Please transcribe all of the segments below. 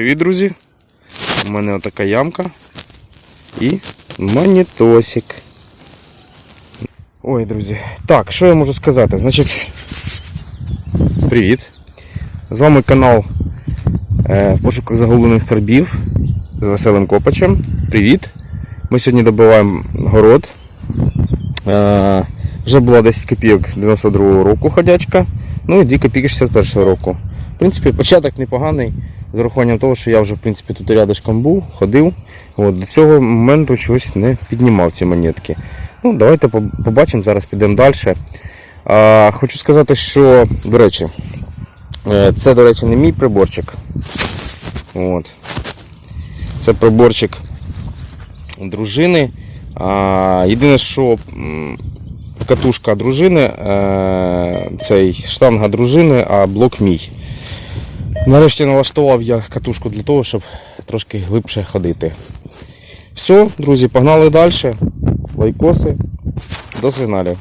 Привіт, друзі! У мене отака ямка і монітосик. Ой, друзі. Так, що я можу сказати? Значить, привіт! З вами канал е, в пошуках загублених карбів з Веселим Копачем. Привіт! Ми сьогодні добиваємо город. Е, вже була 10 копійок 92 року ходячка, ну і 2 копійки 61-го року. В принципі, початок непоганий, з урахуванням того, що я вже в принципі, тут рядышком був, ходив. От, до цього моменту щось не піднімав ці монетки. Ну, Давайте побачимо, зараз підемо далі. А, хочу сказати, що, до речі, е, це, до речі, не мій приборчик. От. Це приборчик дружини. А, єдине, що катушка дружини, е, цей штанга дружини, а блок мій. Нарешті налаштував я катушку для того, щоб трошки глибше ходити. Все, друзі, погнали далі. Лайкоси. До сигналів.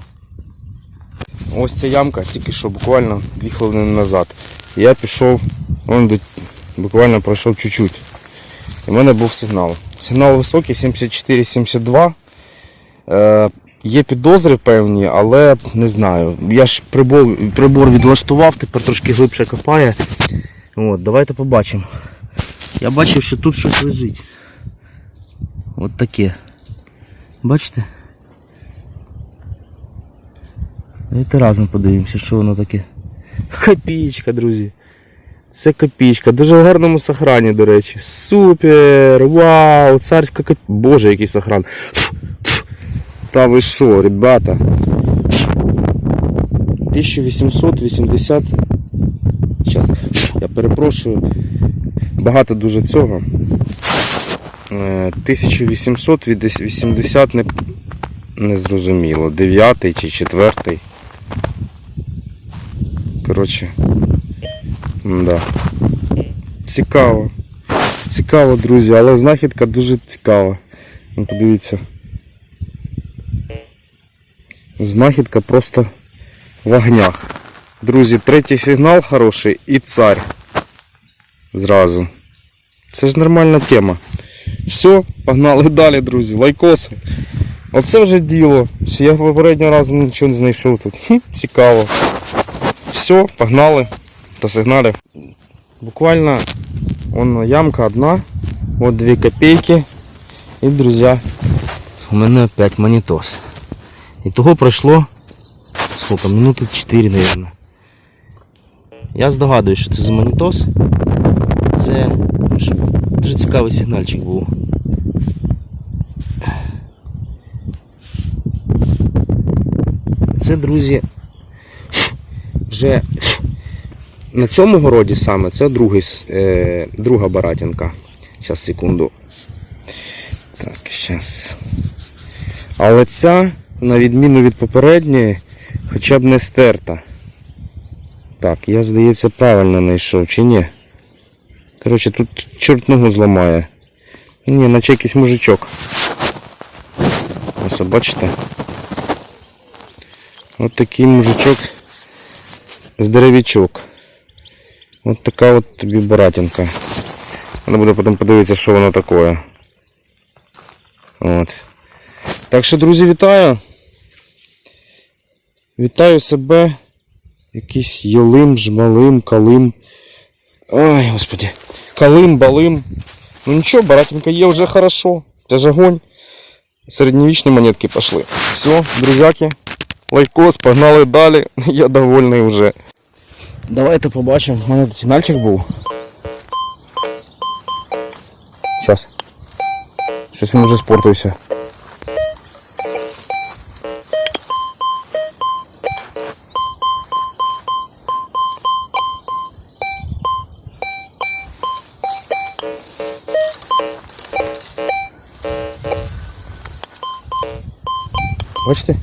Ось ця ямка, тільки що буквально 2 хвилини назад. Я пішов, вон буквально пройшов чуть-чуть. І в мене був сигнал. Сигнал високий, 74-72. Е, є підозри певні, але не знаю. Я ж прибор, прибор відлаштував, тепер трошки глибше копає. От, давайте побачимо. Я бачив, що тут щось лежить. От таке. Бачите? Давайте разом подивимося, що воно таке. Копійка, друзі. Це копійка. Дуже в гарному сохрані, до речі. Супер! Вау! Царська копійка. Боже, який сохран. Та ви що, ребята? 1880. Я перепрошую. Багато дуже цього. Е, 1880 не, не зрозуміло. 9 чи 4. Коротше. Да. Цікаво. Цікаво, друзі, але знахідка дуже цікава. Ну, Подивіться. Знахідка просто в огнях. Друзі, третій сигнал хороший і цар. Зразу. Це ж нормальна тема. Все, погнали далі, друзі. Лайкоси. Оце вже діло. Я попереднього разу нічого не знайшов тут. Хм, цікаво. Все, погнали до сигналів. Буквально вон ямка одна. Вот 2 копейки. І, друзі, у мене опять монітос. Того пройшло сколько? Минути 4, наверное. Я здогадуюсь, що це за монітос. Це дуже, цікавий сигнальчик був. Це, друзі, вже на цьому городі саме це другий, е, друга баратінка. Зараз, секунду. Так, зараз. Але ця, на відміну від попередньої, хоча б не стерта. Так, я, здається, правильно знайшов, чи ні? Коротше, тут чорт ногу зламає. Ні, наче якийсь мужичок. Ось, бачите? От такий мужичок здоровічок. От така от тобі баратинка. Треба буде потім подивитися, що воно таке. От. Так що, друзі, вітаю. Вітаю себе. Якийсь ялим, жмалим, калим. Ой, господи. Калим, балим. Ну нічого, баратинка є вже хорошо. Це ж огонь. Середньовічні монетки пішли. Все, друзяки. Лайкос, погнали далі. Я довольний вже. Давайте побачимо. У мене тут сигнальчик був. Зараз. Щось він вже спортився. Бачите?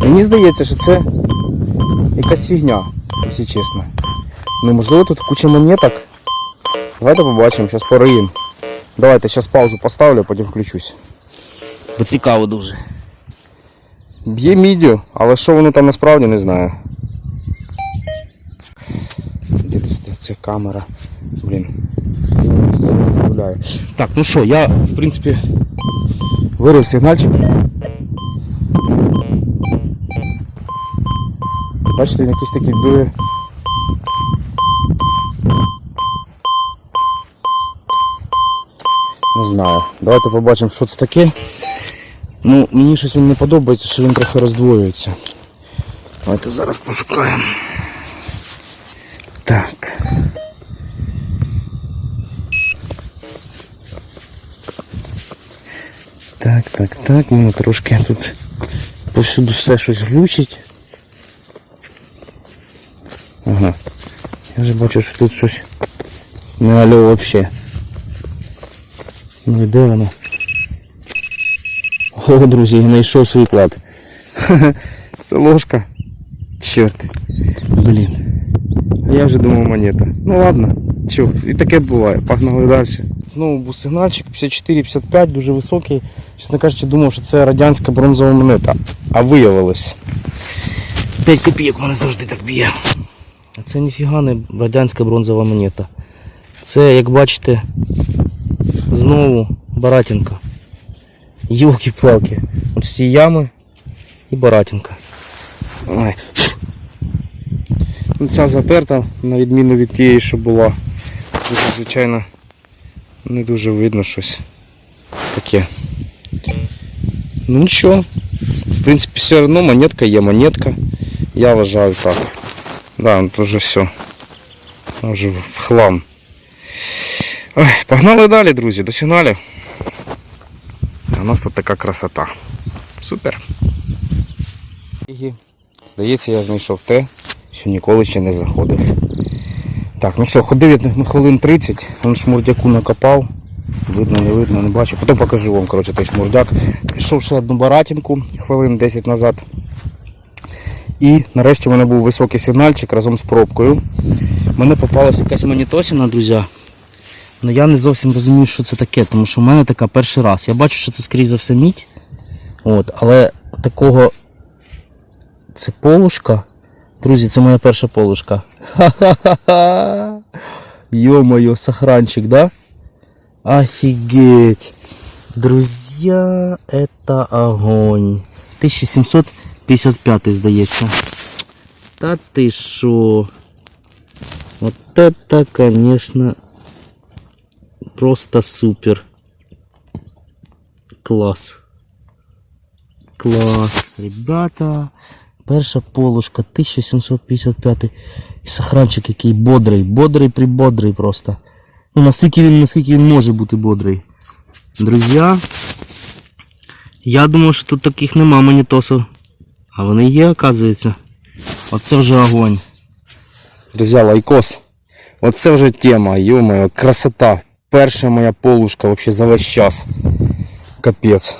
Мені здається, що це якась фігня, якщо чесно. Ну, можливо, тут куча монеток. Давайте побачимо, зараз пориємо. Давайте зараз паузу поставлю, потім включусь. Бо цікаво дуже. Б'є мідю, але що воно там насправді не знаю. це камера. Блін. Я не забуляю. Так, ну що, я, в принципі, вирив сигнальчик. Бачите, він якийсь такий дуже. Не знаю. Давайте побачимо, що це таке. Ну, мені щось він не подобається, що він трохи роздвоюється. Давайте зараз пошукаємо. Так, так, воно трошки тут повсюду все щось глючить. Ага. Я вже бачу, що тут щось не алло взагалі. Ну і де воно? О, друзі, знайшов свій клад. Це ложка. Чорт. Блін. А я вже думав монета. Ну ладно. Чо, і таке буває. Погнали далі. Знову був сигнальчик 54-55, дуже високий. Чесно кажучи, думав, що це радянська бронзова монета. А виявилось. 5 копійок мене завжди так б'є. А це ніфіга не радянська бронзова монета. Це, як бачите, знову Баратінка. Йолки-палки. От всі ями і Баратінка. Ой. Ну, ця затерта, на відміну від тієї, що була. Звичайно, не дуже видно щось таке. Ну нічого. В принципі, все одно монетка є монетка. Я вважаю так. Да, ну, вже все. Вже в хлам. Ой, погнали далі, друзі, до сигналів. У нас тут така красота. Супер. Здається, я знайшов те, що ніколи ще не заходив. Так, ну що, ходив я хвилин 30, він шмурдяку накопав. Видно, не видно, не бачу. Потім покажу вам коротше, той шмурдяк. Пішов ще одну баратинку хвилин 10 назад. І нарешті в мене був високий сигнальчик разом з пробкою. Мене попалася якась монітосіна, друзі. Ну я не зовсім розумію, що це таке, тому що в мене така перший раз. Я бачу, що це скоріше за все мідь. От, але такого. Це полушка. Друзі, це моя перша полушка. Ха-ха-ха. Ё-моё, сохранчик, да? Офигеть. Друзья, это огонь. 1755, здається. Та ти шо? Вот это, конечно, просто супер. Класс. Класс, ребята. Перша полушка 1755. І сохранчик який бодрий, бодрий прибодрий просто. Ну наскільки він, наскільки він може бути бодрий. Друзі, я думав, що тут таких нема монітосів. А вони є, оказується. Оце вже огонь. Друзі, лайкос. Оце вже тема, ё красота. Перша моя полушка вообще за весь час. Капець.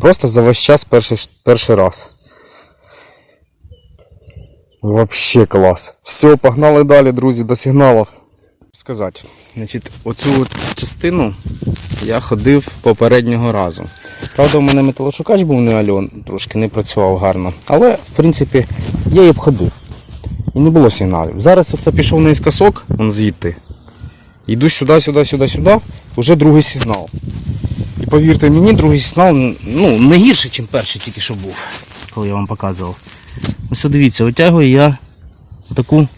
Просто за весь час перший, перший раз. Вообще клас. Все, погнали далі, друзі, до сигналів. Сказати, значить, оцю частину я ходив попереднього разу. Правда, у мене металошукач був не альон, трошки не працював гарно. Але, в принципі, я її обходив. І не було сигналів. Зараз оце пішов наискосок, он звідти. Йду сюди, сюди, сюди, сюди, вже другий сигнал. І повірте мені, другий сигнал ну, не гірший, ніж перший тільки що був, коли я вам показував. Ось дивіться, витягую я таку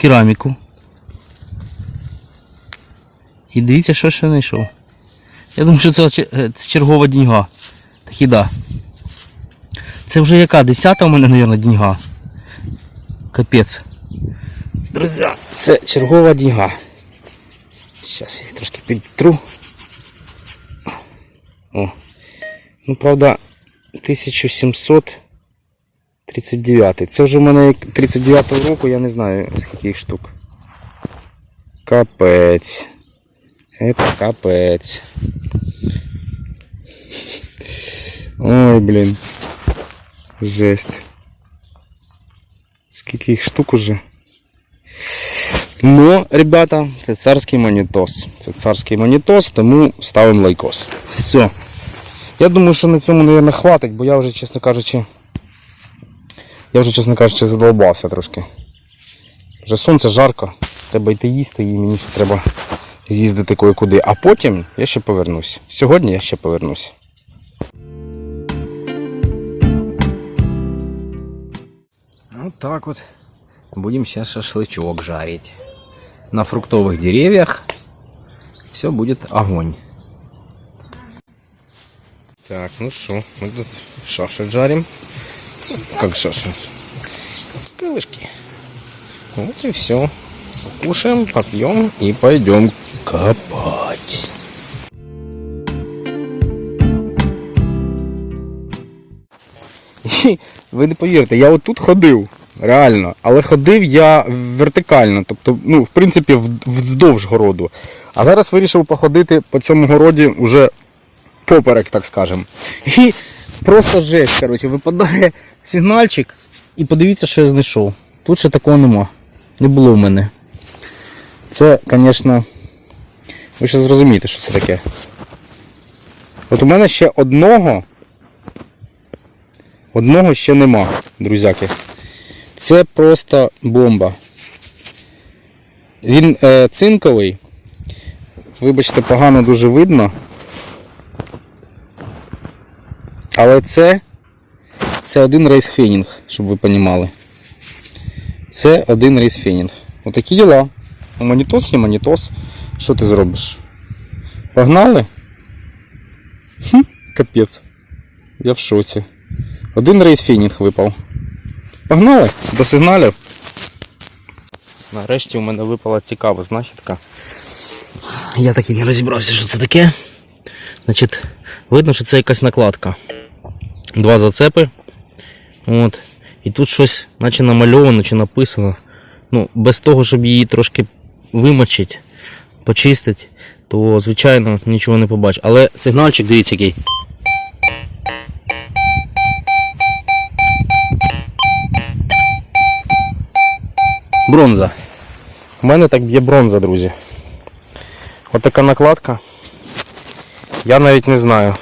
кераміку. І дивіться, що ще знайшов. Я думаю, що це, е, чергова діньга. Так і да. Це вже яка? Десята у мене, мабуть, діньга. Капець. Друзі, це чергова діньга. Зараз я трошки підтру. О. Ну, правда, 1739. Це вже в мене 39-го року, я не знаю скільки їх штук. Капець. Это капець. Ой, блін. Жесть. Скільки їх штук уже. Ну, ребята, це царський монітос. Це царський монітос, тому ставимо лайкос. Все. Я думаю, що на цьому, мабуть, хватить, бо я вже, чесно кажучи, я вже, чесно кажучи, задолбався трошки. Вже сонце жарко. треба йти їсти, і мені ще треба з'їздити кое-куди. А потім я ще повернусь. Сьогодні я ще повернусь. Вот так вот. Будем сейчас шашлычок жарить. На фруктовых деревьях все будет огонь. Так, ну що, ми тут шашель жарим. Как шашель? С крылышки. Вот и все. Кушаем, попьем и пойдем копать. Ви не повірите, я отут ходив, реально, але ходив я вертикально, тобто, ну, в принципі, вздовж городу. А зараз вирішив походити по цьому городі уже поперек, так скажем. І просто жесть, коротше, випадає сигнальчик, і подивіться, що я знайшов. Тут ще такого нема. Не було в мене. Це, звісно, ви ще зрозумієте, що це таке. От у мене ще одного. Одного ще нема, друзяки. Це просто бомба. Він е, цинковий. Вибачте, погано дуже видно. Але це, це один рейс фенінг, щоб ви розуміли. Це один рейс фенінг. Отакі діла. Монітос є монітос. Що ти зробиш? Погнали? Хм, капець. Я в шоці. Один рейс фенінг випав. Погнали до сигналів. Нарешті у мене випала цікава знахідка. Я так і не розібрався, що це таке. Значить, видно, що це якась накладка. Два зацепи. От. І тут щось, наче намальовано чи написано. Ну, без того, щоб її трошки вимочити, почистити, то, звичайно, нічого не побачиш. Але сигнальчик, дивіться який. Бронза. У мене так б'є бронза, друзі. От така накладка. Я навіть не знаю.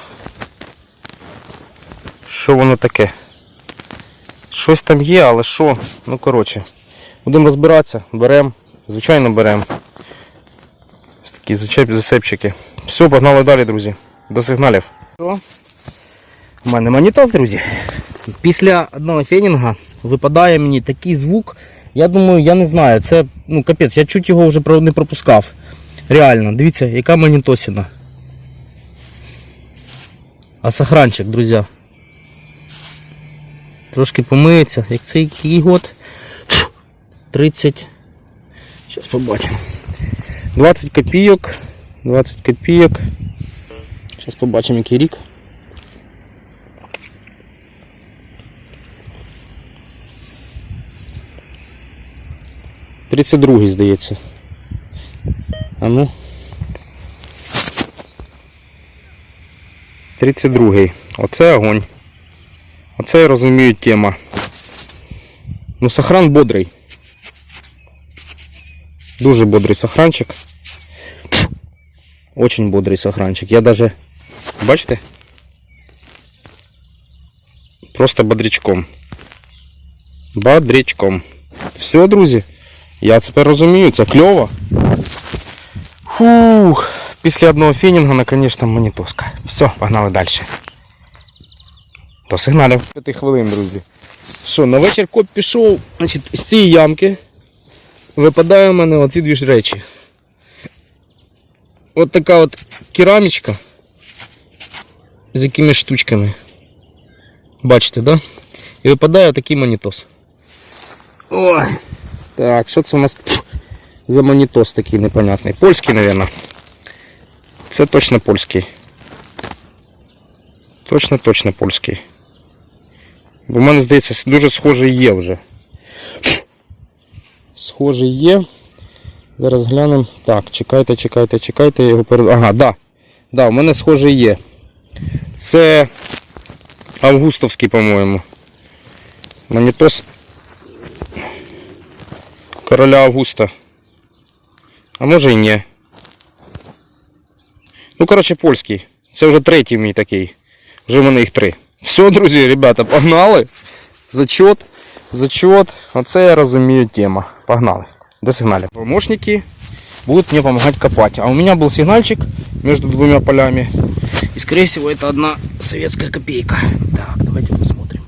Що воно таке? Щось там є, але що? Ну коротше. Будемо розбиратися, беремо. Звичайно беремо. Ось такі засепчики. Все, погнали далі, друзі. До сигналів. У мене монітос, друзі. Після одного фенінга випадає мені такий звук. Я думаю, я не знаю, це ну капець, я чуть його вже не пропускав. Реально, дивіться, яка манітосіна. А сохранчик, друзі. Трошки помиється. Як це який год? 30. Зараз побачимо. 20 копійок. 20 копійок. Зараз побачимо, який рік. Тридцять другий, здається. А ну. 32-й. Оце огонь. Оце я розумію тема. Ну, сохран бодрий. Дуже бодрий сохранчик. Очень бодрий сохранчик. Я даже, бачите? Просто бодрячком. Бодрячком. Все, друзі. Я тепер розумію, це кльово. Фух. Після одного фінінга наконец-то монітоска. Все, погнали далі. До сигналів. 5 хвилин, друзі. Що, на вечір коп пішов, значить, з цієї ямки випадає в мене оці дві ж речі. От така от керамічка з якимись штучками. Бачите, да? І випадає такий монітос. Ой. Так, що це у нас за монітос такий непонятний? Польський, мабуть. Це точно польський. Точно, точно польський. Бо в мене, здається, дуже схожий є вже. Схожий є. Зараз глянемо. Так, чекайте, чекайте, чекайте, я його перед... Ага, да. Да, у мене схожий є. Це Августовський, по-моєму. Монітос короля Августа. А може і ні. Ну, коротше, польський. Це вже третій мій такий. Вже в мене їх три. Все, друзі, ребята, погнали. Зачет, зачет. Оце я розумію тема. Погнали. до сигналя. Помощники будут мне помогать копать. А у меня был сигнальчик между двумя полями. И скорее всего это одна советская копейка. Так, давайте посмотрим.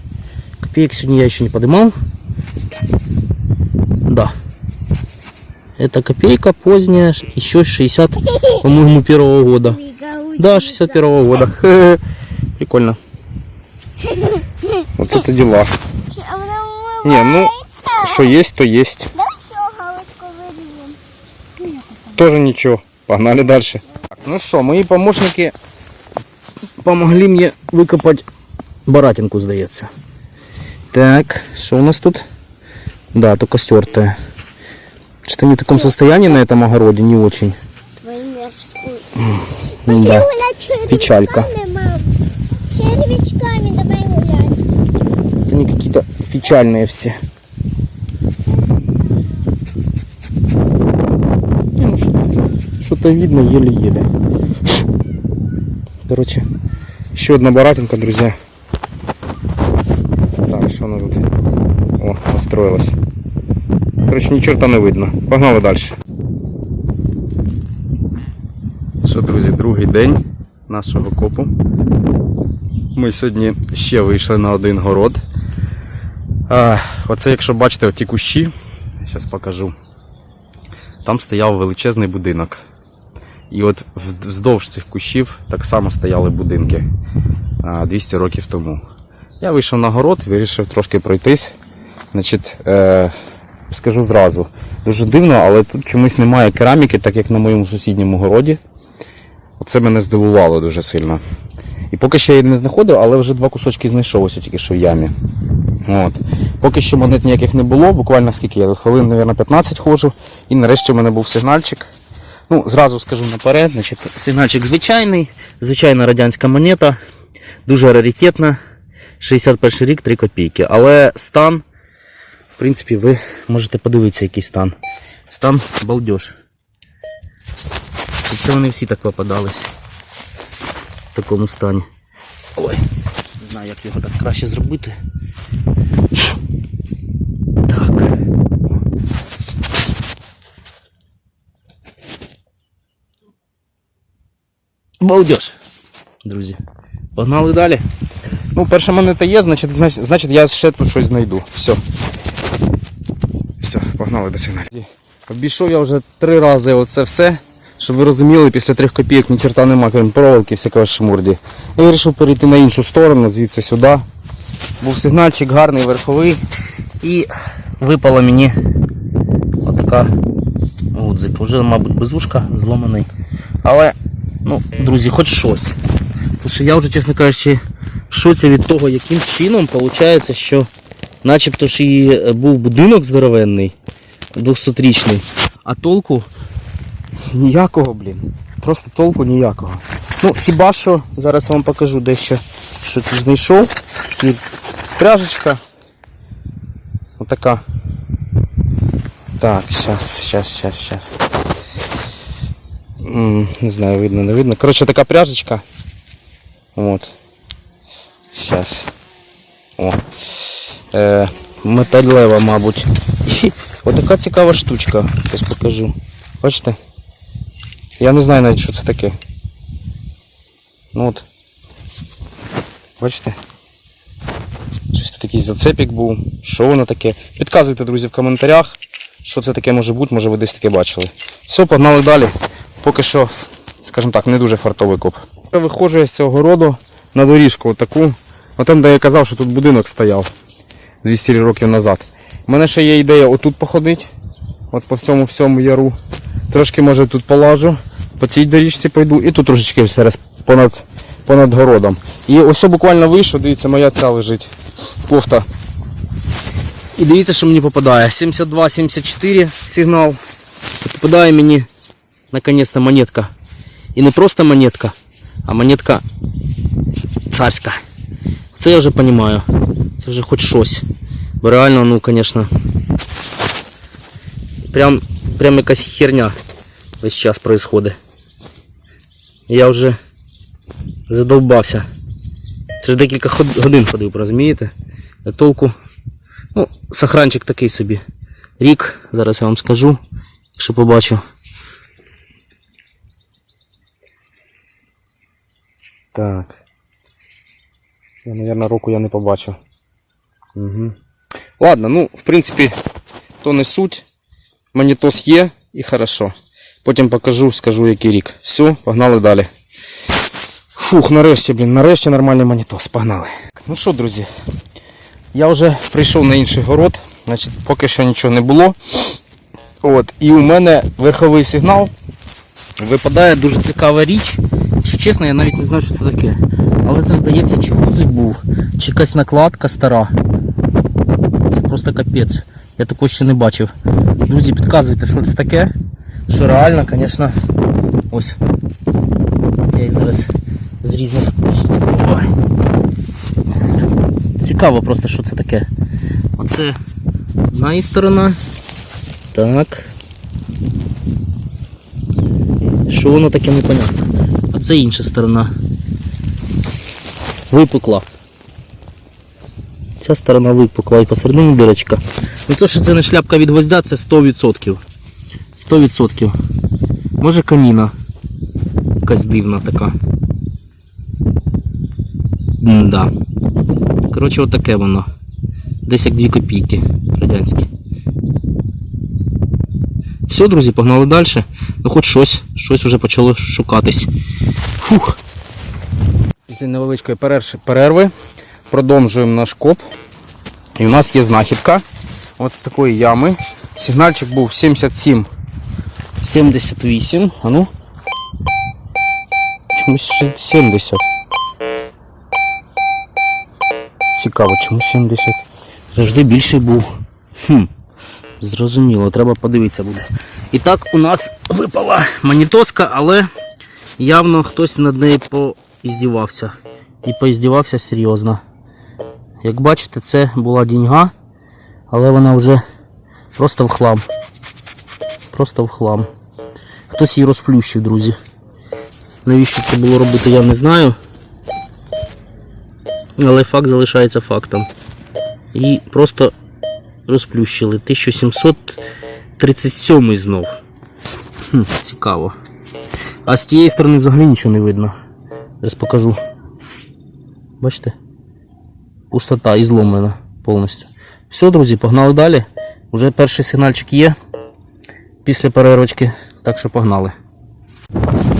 Копеек сегодня я еще не поднимал. Да. Это копейка поздняя, еще 60, по-моему, первого года. Да, 61 года. Хе-хе. Прикольно. Вот это дела. А вона Не, ну, что есть, то есть. Да що, галочку виріємо? Тоже ничего. Погнали дальше. Так, ну что, мои помощники помогли мне выкопать Баратинку, здається. Так, что у нас тут? Да, только стертая. Что-то не в таком состоянии на этом огороде, не очень. Твої морську. Да. гулять червячками, Печалька. З червячками давай гуляти. Это они какие-то печальные все. Не, ну что-то видно еле-еле. Короче, Еще одна баратинка, друзья. Так, что она тут? О, настроилась. Короче, ни черта не видно. Погнали дальше. Що, друзі, другий день нашого копу. Ми сьогодні ще вийшли на один город. А, оце, якщо бачите, оті кущі, зараз покажу. Там стояв величезний будинок. І от вздовж цих кущів так само стояли будинки а, 200 років тому. Я вийшов на город, вирішив трошки пройтись. Значить, е, скажу зразу, дуже дивно, але тут чомусь немає кераміки, так як на моєму сусідньому городі. Оце мене здивувало дуже сильно. І поки що я її не знаходив, але вже два кусочки знайшов ось тільки що в ямі. От. Поки що монет ніяких не було, буквально скільки я хвилин, мабуть, 15 ходжу. І нарешті в мене був сигнальчик. Ну, зразу скажу наперед, значить, сигнальчик звичайний, звичайна радянська монета, дуже раритетна. 61 рік 3 копійки. Але стан, в принципі, ви можете подивитися, який стан. Стан балдеж. І Це вони всі так попадались. В такому стані. Ой, не знаю, як його так краще зробити. Так. Балдеж. Друзі. Погнали далі. Ну, перша монета є, значить, значить, я ще тут щось знайду. Все. Все, погнали до сигналів. Обійшов я вже три рази оце все, щоб ви розуміли, після трьох копійок ні черта нема, крім проволоки, всякого шмурді. Я вирішив перейти на іншу сторону, звідси сюди. Був сигнальчик гарний, верховий. І випала мені отака гудзик. Уже, мабуть, без ушка зломаний. Але, ну, друзі, хоч щось. Тому що я вже, чесно кажучи, в шоці від того, яким чином виходить, що начебто ж і е, був будинок здоровенний, 200-річний, а толку Ніякого, блін. Просто толку ніякого. Ну, хіба що, зараз я вам покажу дещо, що тут знайшов. І пряжечка. Отака. Так, сейчас, сейчас, сейчас, сейчас. Не знаю, видно, не видно. Коротше, така пряжечка. Вот. Сейчас. О. Е, металева, мабуть. Отака цікава штучка. Зараз покажу. Бачите? Я не знаю навіть, що це таке. Ну от. Бачите? Щось тут якийсь зацепік був. Що воно таке? Підказуйте, друзі, в коментарях, що це таке може бути, може ви десь таке бачили. Все, погнали далі. Поки що, скажімо так, не дуже фартовий коп. Я виходжу я з цього городу на доріжку таку. От там, де я казав, що тут будинок стояв 200 років назад. У мене ще є ідея отут походити. От по всьому всьому яру. Трошки може тут полажу, по цій доріжці пойду і тут трошечки зараз понад, понад городом. І ось буквально вийшов, дивіться, моя ця лежить. Кофта. І дивіться, що мені попадає. 72-74 сигнал. Попадає мені наконец-то монетка. І не просто монетка, а монетка царська. Це я вже розумію. Це вже хоч щось. Бо реально, ну, звісно. Прям, прям якась херня весь час происходить. Я вже задовбався. Це ж декілька годин ходив, розумієте? Толку Ну, сохранчик такий собі. Рік, зараз я вам скажу, якщо побачу. Так. Я, мабуть, року я не побачив. Угу. Ладно, ну, в принципі, то не суть. Монітос є і хорошо. Потім покажу, скажу, який рік. Все, погнали далі. Фух, нарешті, блін, нарешті нормальний монітос. Погнали. Ну що, друзі, я вже прийшов на інший город. Значить, поки що нічого не було. От, і у мене верховий сигнал. Випадає дуже цікава річ. Якщо чесно, я навіть не знаю, що це таке. Але це здається, чи гудзик був, чи якась накладка стара. Це просто капець. Я такого ще не бачив. Друзі, підказуйте, що це таке. Що реально, звісно. Ось. Я їх зараз з різних. Ой. Цікаво просто, що це таке. Оце одна і сторона. Так. Що воно таке непонятно. А це інша сторона. Випукла. Ця сторона випукла і посередині дирочка. Ну то, що це не шляпка від гвоздя, це 100%. 100%. Може каніна. Якась дивна така. Да. Коротше, отаке воно. Десь як 2 копійки радянські. Все, друзі, погнали далі. Ну хоч щось, щось вже почало шукатись. Фух. Після невеличкої перерви продовжуємо наш коп. І у нас є знахідка. От з такої ями. Сигнальчик був 77. 78. А ну. Чомусь 70. Цікаво, чому 70? Завжди більший був. Хм. Зрозуміло, треба подивитися буде. І так у нас випала монітоска, але явно хтось над нею поіздівався. І поіздівався серйозно. Як бачите, це була діньга, але вона вже просто в хлам. Просто в хлам. Хтось її розплющив, друзі. Навіщо це було робити, я не знаю. Але факт залишається фактом. І просто розплющили. 1737 знов. Хм, цікаво. А з тієї сторони взагалі нічого не видно. Зараз покажу. Бачите? Пустота і зломлена повністю. Все, друзі, погнали далі. Уже перший сигнальчик є після перервочки, так що погнали.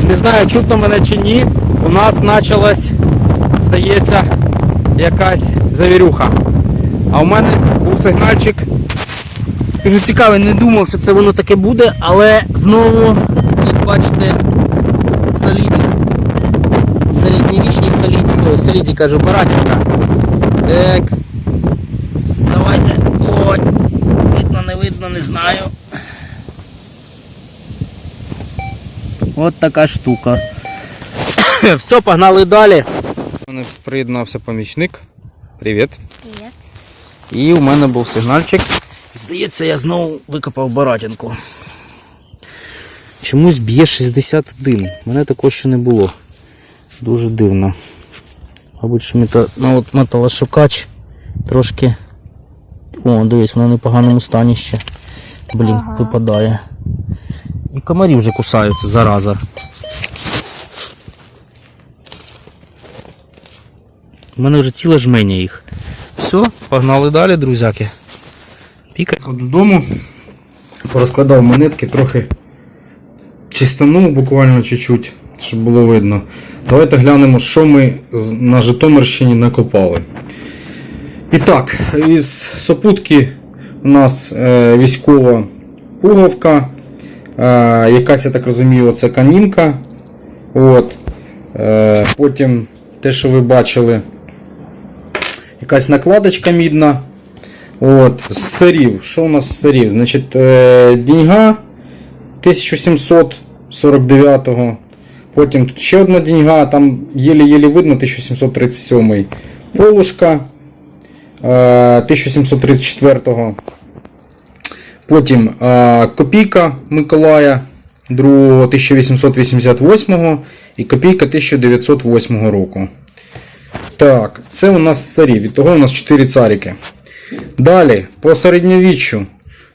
Не знаю, чутно мене чи ні. У нас почалась, здається, якась завірюха. А у мене був сигнальчик. Дуже цікаво, не думав, що це воно таке буде, але знову, як бачите, солідік. Середньовічний солідік. Ой, солідік кажу, баратівка. Так. Давайте. Ой. Видно, не видно, не знаю. От така штука. Все, погнали далі. У мене приєднався помічник. Привіт. Привет. І у мене був сигнальчик. Здається, я знову викопав баратинку. Чомусь б'є 61. Мене такого ще не було. Дуже дивно. Мабуть, що мета... ну, от металошукач трошки. О, дивись, вона в непоганому стані ще. Блін, Ага. випадає. І комарі вже кусаються, зараза. У мене вже ціле жменя їх. Все, погнали далі, друзяки. Пікай. Додому порозкладав монетки, трохи чистанув буквально чуть-чуть, щоб було видно. Давайте глянемо, що ми на Житомирщині накопали. І так, із сопутки у нас е, військова пуговка. Е, якась, я так розумію, це канінка. От. Е, потім те, що ви бачили, якась накладочка мідна. От, з сирів. Що у нас з сирів? Значить, е, деньга 1749-го. Потім тут ще одна деньга, там єлі-єлі видно 1737 Полушка е, 1734-го. Потім копійка Миколая 2 1888 і копійка 1908 року. Так, це у нас царі. Від того у нас 4 царики. Далі, по середньовіччю.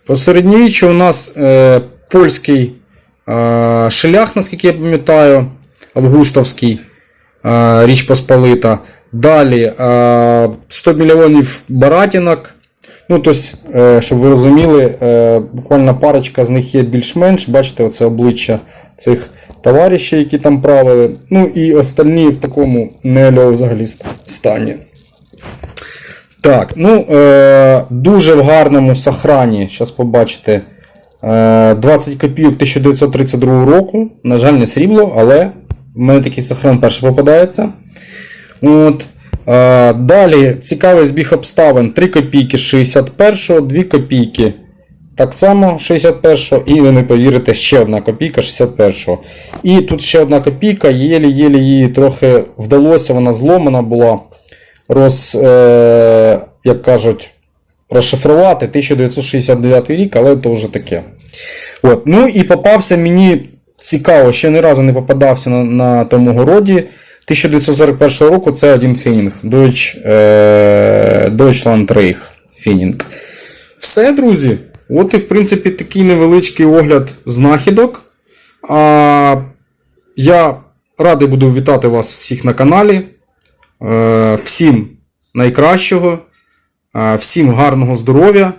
По середньовіччю у нас е, польський е, шелях, наскільки я пам'ятаю, августовський, е, Річ Посполита. Далі е, 100 мільйонів баратінок. Ну, тобто, щоб ви розуміли, е, буквально парочка з них є більш-менш. Бачите, оце обличчя цих товаришів, які там правили. Ну і остальні в такому не взагалі стані. Так, ну е, дуже в гарному сохрані. Зараз побачите. Е, 20 копійок 1932 року. На жаль, не срібло, але в мене такий сохран перший попадається. От. Е, далі цікавий збіг обставин. 3 копійки 61-го, 2 копійки так само 61-го, і ви не повірите, ще одна копійка 61-го. І тут ще одна копійка, єлі-єлі її трохи вдалося, вона зломана була. Роз, е, як кажуть, розшифрувати 1969 рік, але це вже таке. От. Ну і попався мені цікаво, ще ні разу не попадався на, на тому городі. 1941 року це один фінінг. Deutsch, е, Deutschland Reich фінінг. Все, друзі. От і в принципі такий невеличкий огляд знахідок. А, я радий буду вітати вас всіх на каналі. Е, всім найкращого, е, всім гарного здоров'я.